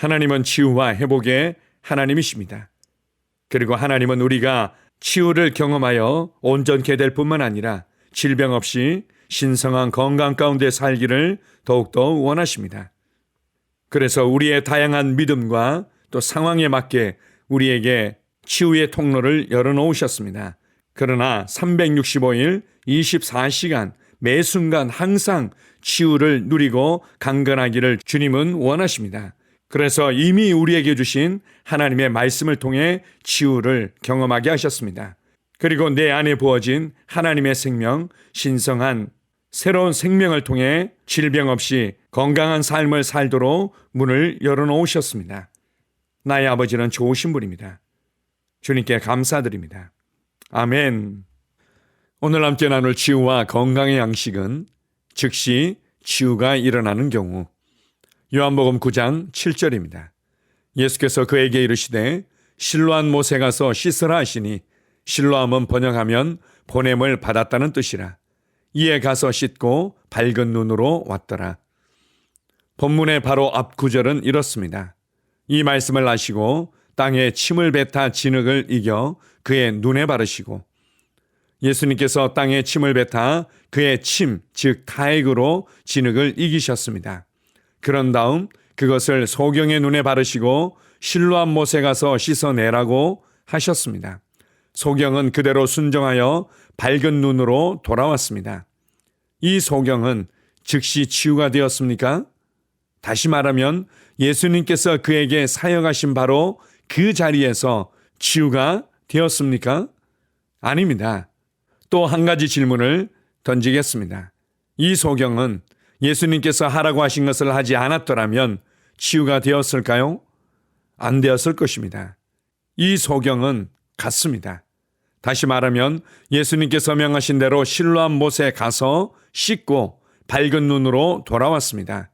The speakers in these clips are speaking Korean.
하나님은 치유와 회복의 하나님이십니다. 그리고 하나님은 우리가 치유를 경험하여 온전케 될 뿐만 아니라 질병 없이 신성한 건강 가운데 살기를 더욱더 원하십니다. 그래서 우리의 다양한 믿음과 또 상황에 맞게 우리에게 치유의 통로를 열어놓으셨습니다. 그러나 365일 24시간 매 순간 항상 치유를 누리고 강건하기를 주님은 원하십니다. 그래서 이미 우리에게 주신 하나님의 말씀을 통해 치유를 경험하게 하셨습니다. 그리고 내 안에 부어진 하나님의 생명, 신성한 새로운 생명을 통해 질병 없이 건강한 삶을 살도록 문을 열어놓으셨습니다. 나의 아버지는 좋으신 분입니다. 주님께 감사드립니다. 아멘. 오늘 함께 나눌 치유와 건강의 양식은 즉시 치유가 일어나는 경우 요한복음 9장 7절입니다. 예수께서 그에게 이르시되 실로한 못에 가서 씻으라 하시니 실로함은 번역하면 보냄을 받았다는 뜻이라. 이에 가서 씻고 밝은 눈으로 왔더라. 본문의 바로 앞 구절은 이렇습니다. 이 말씀을 하시고 땅에 침을 뱉아 진흙을 이겨 그의 눈에 바르시고 예수님께서 땅에 침을 뱉아 그의 침, 즉 타액으로 진흙을 이기셨습니다. 그런 다음 그것을 소경의 눈에 바르시고 실로한 못에 가서 씻어내라고 하셨습니다. 소경은 그대로 순정하여 밝은 눈으로 돌아왔습니다. 이 소경은 즉시 치유가 되었습니까? 다시 말하면 예수님께서 그에게 사역하신 바로 그 자리에서 치유가 되었습니까? 아닙니다. 또 한 가지 질문을 던지겠습니다. 이 소경은 예수님께서 하라고 하신 것을 하지 않았더라면 치유가 되었을까요? 안 되었을 것입니다. 이 소경은 같습니다. 다시 말하면 예수님께서 명하신 대로 실로한 못에 가서 씻고 밝은 눈으로 돌아왔습니다.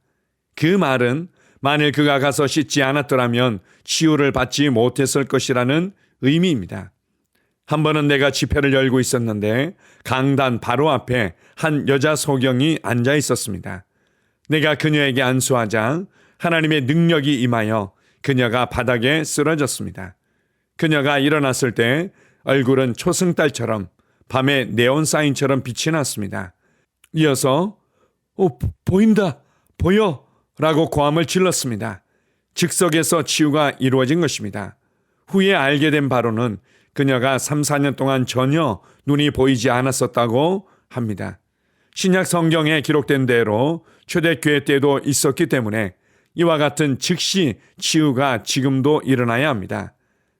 그 말은 만일 그가 가서 씻지 않았더라면 치유를 받지 못했을 것이라는 의미입니다. 한 번은 내가 집회를 열고 있었는데 강단 바로 앞에 한 여자 소경이 앉아 있었습니다. 내가 그녀에게 안수하자 하나님의 능력이 임하여 그녀가 바닥에 쓰러졌습니다. 그녀가 일어났을 때 얼굴은 초승달처럼 밤에 네온 사인처럼 빛이 났습니다. 이어서 오, 보인다, 보여 라고 고함을 질렀습니다. 즉석에서 치유가 이루어진 것입니다. 후에 알게 된 바로는 그녀가 3, 4년 동안 전혀 눈이 보이지 않았었다고 합니다. 신약 성경에 기록된 대로 초대교회 때도 있었기 때문에 이와 같은 즉시 치유가 지금도 일어나야 합니다.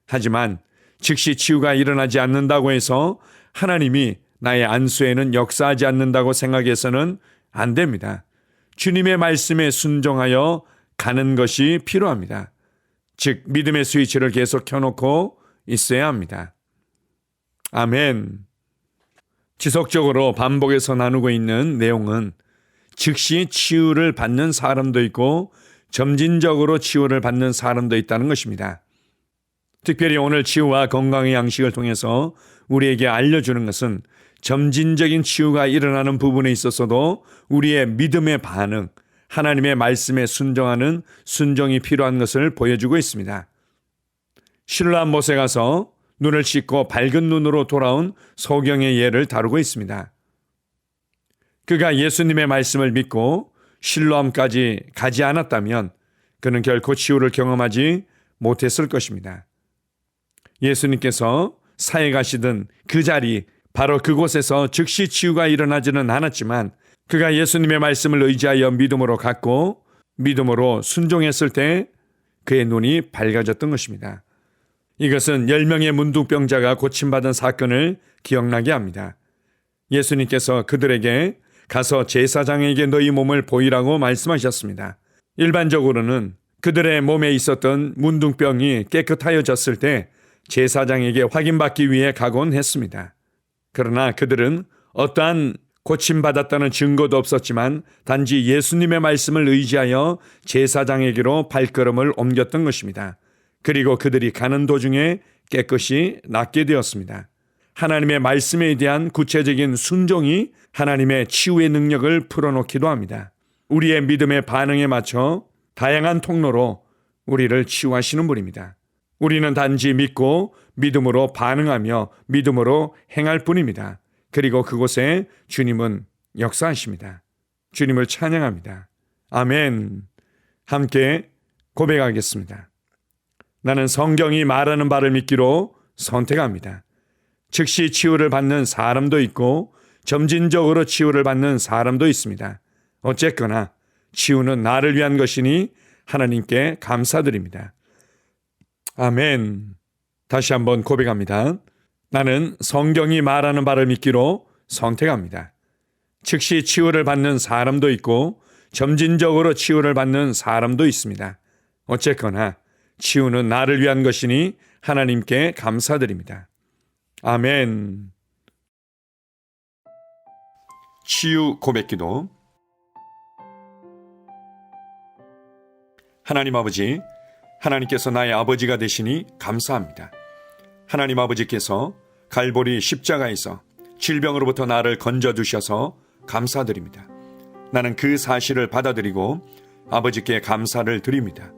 하지만 즉시 치유가 일어나지 않는다고 해서 하나님이 나의 안수에는 역사하지 않는다고 생각해서는 안 됩니다. 주님의 말씀에 순종하여 가는 것이 필요합니다. 즉, 믿음의 스위치를 계속 켜놓고 있어야 합니다. 아멘. 지속적으로 반복해서 나누고 있는 내용은 즉시 치유를 받는 사람도 있고 점진적으로 치유를 받는 사람도 있다는 것입니다. 특별히 오늘 치유와 건강의 양식을 통해서 우리에게 알려주는 것은 점진적인 치유가 일어나는 부분에 있어서도 우리의 믿음의 반응, 하나님의 말씀에 순종하는 순종이 필요한 것을 보여주고 있습니다. 신라한 못에 가서 눈을 씻고 밝은 눈으로 돌아온 소경의 예를 다루고 있습니다. 그가 예수님의 말씀을 믿고 신로함까지 가지 않았다면 그는 결코 치유를 경험하지 못했을 것입니다. 예수님께서 사역하시던 그 자리 바로 그곳에서 즉시 치유가 일어나지는 않았지만 그가 예수님의 말씀을 의지하여 믿음으로 갔고 믿음으로 순종했을 때 그의 눈이 밝아졌던 것입니다. 이것은 10명의 문둥병자가 고침받은 사건을 기억나게 합니다. 예수님께서 그들에게 가서 제사장에게 너희 몸을 보이라고 말씀하셨습니다. 일반적으로는 그들의 몸에 있었던 문둥병이 깨끗하여졌을 때 제사장에게 확인받기 위해 가곤 했습니다. 그러나 그들은 어떠한 고침받았다는 증거도 없었지만 단지 예수님의 말씀을 의지하여 제사장에게로 발걸음을 옮겼던 것입니다. 그리고 그들이 가는 도중에 깨끗이 낫게 되었습니다. 하나님의 말씀에 대한 구체적인 순종이 하나님의 치유의 능력을 풀어놓기도 합니다. 우리의 믿음의 반응에 맞춰 다양한 통로로 우리를 치유하시는 분입니다. 우리는 단지 믿고 믿음으로 반응하며 믿음으로 행할 뿐입니다. 그리고 그곳에 주님은 역사하십니다. 주님을 찬양합니다. 아멘. 함께 고백하겠습니다. 나는 성경이 말하는 바를 믿기로 선택합니다. 즉시 치유를 받는 사람도 있고 점진적으로 치유를 받는 사람도 있습니다. 어쨌거나 치유는 나를 위한 것이니 하나님께 감사드립니다. 아멘. 다시 한번 고백합니다. 나는 성경이 말하는 바를 믿기로 선택합니다. 즉시 치유를 받는 사람도 있고 점진적으로 치유를 받는 사람도 있습니다. 어쨌거나 치유는 나를 위한 것이니 하나님께 감사드립니다. 아멘. 치유 고백기도 하나님 아버지, 하나님께서 나의 아버지가 되시니 감사합니다. 하나님 아버지께서 갈보리 십자가에서 질병으로부터 나를 건져 주셔서 감사드립니다. 나는 그 사실을 받아들이고 아버지께 감사를 드립니다.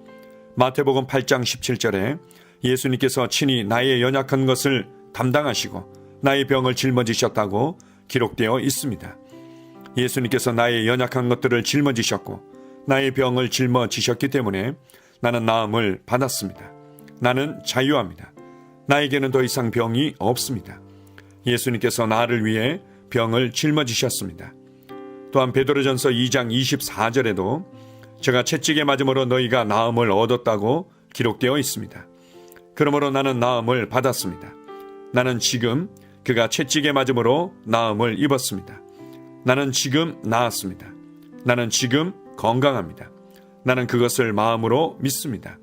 마태복음 8장 17절에 예수님께서 친히 나의 연약한 것을 담당하시고 나의 병을 짊어지셨다고 기록되어 있습니다. 예수님께서 나의 연약한 것들을 짊어지셨고 나의 병을 짊어지셨기 때문에 나는 나음을 받았습니다. 나는 자유합니다. 나에게는 더 이상 병이 없습니다. 예수님께서 나를 위해 병을 짊어지셨습니다. 또한 베드로전서 2장 24절에도 제가 채찍에 맞음으로 너희가 나음을 얻었다고 기록되어 있습니다. 그러므로 나는 나음을 받았습니다. 나는 지금 그가 채찍에 맞음으로 나음을 입었습니다. 나는 지금 나았습니다. 나는 지금 건강합니다. 나는 그것을 마음으로 믿습니다.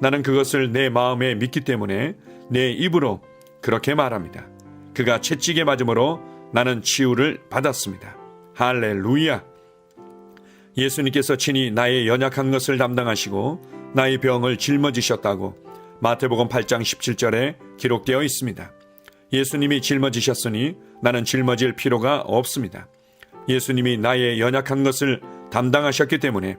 나는 그것을 내 마음에 믿기 때문에 내 입으로 그렇게 말합니다. 그가 채찍에 맞음으로 나는 치유를 받았습니다. 할렐루야! 예수님께서 친히 나의 연약한 것을 담당하시고 나의 병을 짊어지셨다고 마태복음 8장 17절에 기록되어 있습니다. 예수님이 짊어지셨으니 나는 짊어질 필요가 없습니다. 예수님이 나의 연약한 것을 담당하셨기 때문에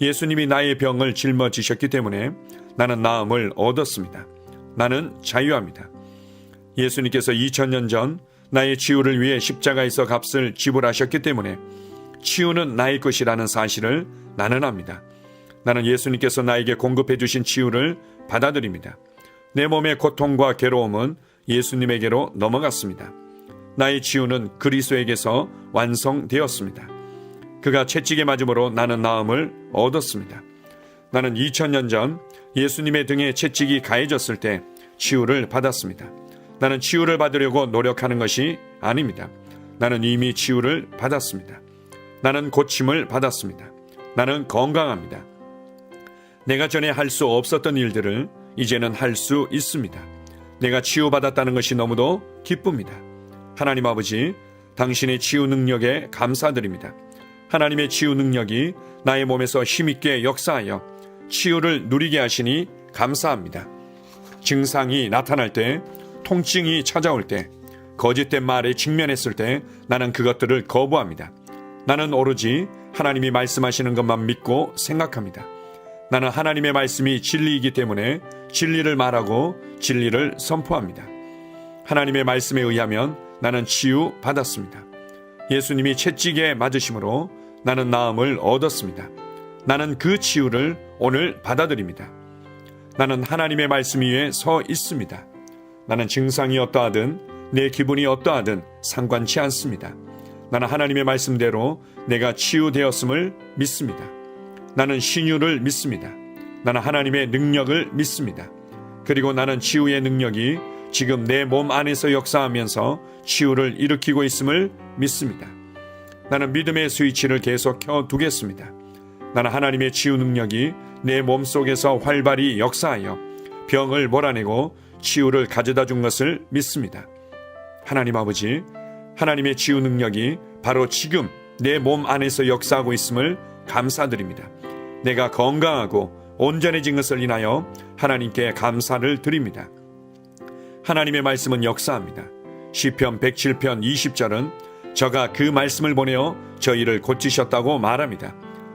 예수님이 나의 병을 짊어지셨기 때문에 나는 나음을 얻었습니다. 나는 자유합니다. 예수님께서 2000년 전 나의 치유를 위해 십자가에서 값을 지불하셨기 때문에 치유는 나의 것이라는 사실을 나는 압니다. 나는 예수님께서 나에게 공급해 주신 치유를 받아들입니다. 내 몸의 고통과 괴로움은 예수님에게로 넘어갔습니다. 나의 치유는 그리스도에게서 완성되었습니다. 그가 채찍에 맞음으로 나는 나음을 얻었습니다. 나는 2000년 전 예수님의 등에 채찍이 가해졌을 때 치유를 받았습니다. 나는 치유를 받으려고 노력하는 것이 아닙니다. 나는 이미 치유를 받았습니다. 나는 고침을 받았습니다. 나는 건강합니다. 내가 전에 할 수 없었던 일들을 이제는 할 수 있습니다. 내가 치유받았다는 것이 너무도 기쁩니다. 하나님 아버지, 당신의 치유 능력에 감사드립니다. 하나님의 치유 능력이 나의 몸에서 힘있게 역사하여 치유를 누리게 하시니 감사합니다. 증상이 나타날 때, 통증이 찾아올 때, 거짓된 말에 직면했을 때 나는 그것들을 거부합니다. 나는 오로지 하나님이 말씀하시는 것만 믿고 생각합니다. 나는 하나님의 말씀이 진리이기 때문에 진리를 말하고 진리를 선포합니다. 하나님의 말씀에 의하면 나는 치유 받았습니다. 예수님이 채찍에 맞으심으로 나는 나음을 얻었습니다. 나는 그 치유를 오늘 받아들입니다. 나는 하나님의 말씀 위에 서 있습니다. 나는 증상이 어떠하든 내 기분이 어떠하든 상관치 않습니다. 나는 하나님의 말씀대로 내가 치유되었음을 믿습니다. 나는 신유를 믿습니다. 나는 하나님의 능력을 믿습니다. 그리고 나는 치유의 능력이 지금 내 몸 안에서 역사하면서 치유를 일으키고 있음을 믿습니다. 나는 믿음의 스위치를 계속 켜 두겠습니다. 나는 하나님의 치유 능력이 내 몸 속에서 활발히 역사하여 병을 몰아내고 치유를 가져다 준 것을 믿습니다. 하나님 아버지, 하나님의 치유 능력이 바로 지금 내 몸 안에서 역사하고 있음을 감사드립니다. 내가 건강하고 온전해진 것을 인하여 하나님께 감사를 드립니다. 하나님의 말씀은 역사합니다. 시편 107편 20절은 저가 그 말씀을 보내어 저희를 고치셨다고 말합니다.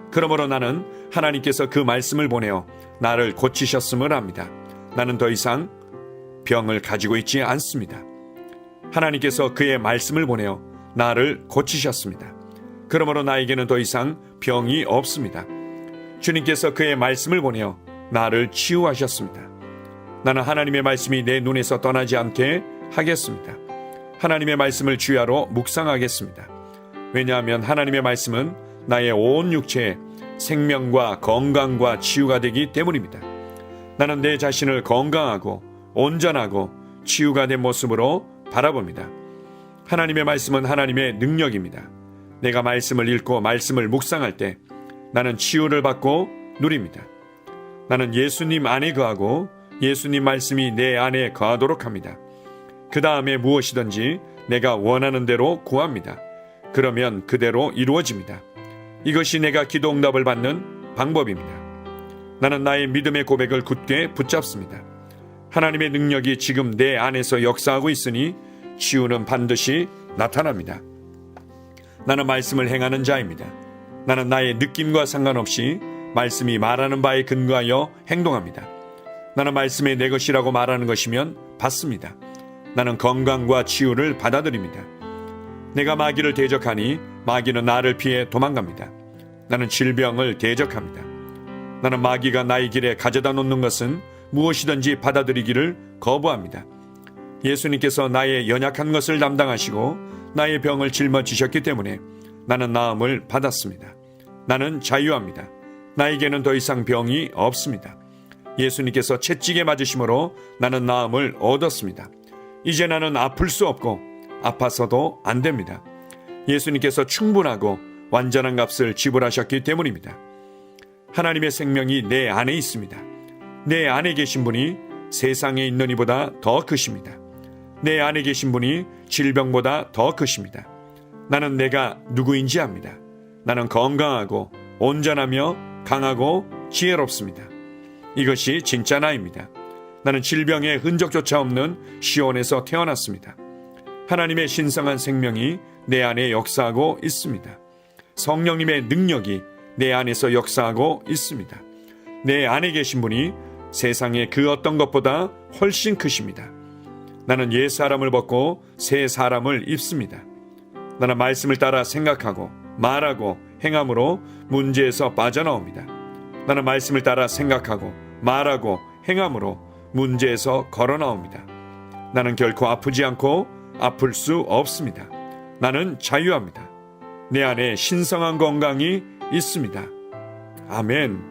그러므로 나는 하나님께서 그 말씀을 보내어 나를 고치셨음을 압니다. 나는 더 이상 병을 가지고 있지 않습니다. 하나님께서 그의 말씀을 보내어 나를 고치셨습니다. 그러므로 나에게는 더 이상 병이 없습니다. 주님께서 그의 말씀을 보내어 나를 치유하셨습니다. 나는 하나님의 말씀이 내 눈에서 떠나지 않게 하겠습니다. 하나님의 말씀을 주야로 묵상하겠습니다. 왜냐하면 하나님의 말씀은 나의 온 육체에 생명과 건강과 치유가 되기 때문입니다. 나는 내 자신을 건강하고 온전하고 치유가 된 모습으로 바라봅니다. 하나님의 말씀은 하나님의 능력입니다. 내가 말씀을 읽고 말씀을 묵상할 때 나는 치유를 받고 누립니다. 나는 예수님 안에 거하고 예수님 말씀이 내 안에 거하도록 합니다. 그 다음에 무엇이든지 내가 원하는 대로 구합니다. 그러면 그대로 이루어집니다. 이것이 내가 기도 응답을 받는 방법입니다. 나는 나의 믿음의 고백을 굳게 붙잡습니다. 하나님의 능력이 지금 내 안에서 역사하고 있으니 치유는 반드시 나타납니다. 나는 말씀을 행하는 자입니다. 나는 나의 느낌과 상관없이 말씀이 말하는 바에 근거하여 행동합니다. 나는 말씀이 내 것이라고 말하는 것이면 받습니다. 나는 건강과 치유를 받아들입니다. 내가 마귀를 대적하니 마귀는 나를 피해 도망갑니다. 나는 질병을 대적합니다. 나는 마귀가 나의 길에 가져다 놓는 것은 무엇이든지 받아들이기를 거부합니다. 예수님께서 나의 연약한 것을 담당하시고 나의 병을 짊어지셨기 때문에 나는 나음을 받았습니다. 나는 자유합니다. 나에게는 더 이상 병이 없습니다. 예수님께서 채찍에 맞으심으로 나는 나음을 얻었습니다. 이제 나는 아플 수 없고 아파서도 안 됩니다. 예수님께서 충분하고 완전한 값을 지불하셨기 때문입니다. 하나님의 생명이 내 안에 있습니다. 내 안에 계신 분이 세상에 있는 이보다 더 크십니다. 내 안에 계신 분이 질병보다 더 크십니다. 나는 내가 누구인지 압니다. 나는 건강하고 온전하며 강하고 지혜롭습니다. 이것이 진짜 나입니다. 나는 질병의 흔적조차 없는 시온에서 태어났습니다. 하나님의 신성한 생명이 내 안에 역사하고 있습니다. 성령님의 능력이 내 안에서 역사하고 있습니다. 내 안에 계신 분이 세상의 그 어떤 것보다 훨씬 크십니다. 나는 옛 사람을 벗고 새 사람을 입습니다. 나는 말씀을 따라 생각하고 말하고 행함으로 문제에서 빠져나옵니다. 나는 말씀을 따라 생각하고 말하고 행함으로 문제에서 걸어 나옵니다. 나는 결코 아프지 않고 아플 수 없습니다. 나는 자유합니다. 내 안에 신성한 건강이 있습니다. 아멘.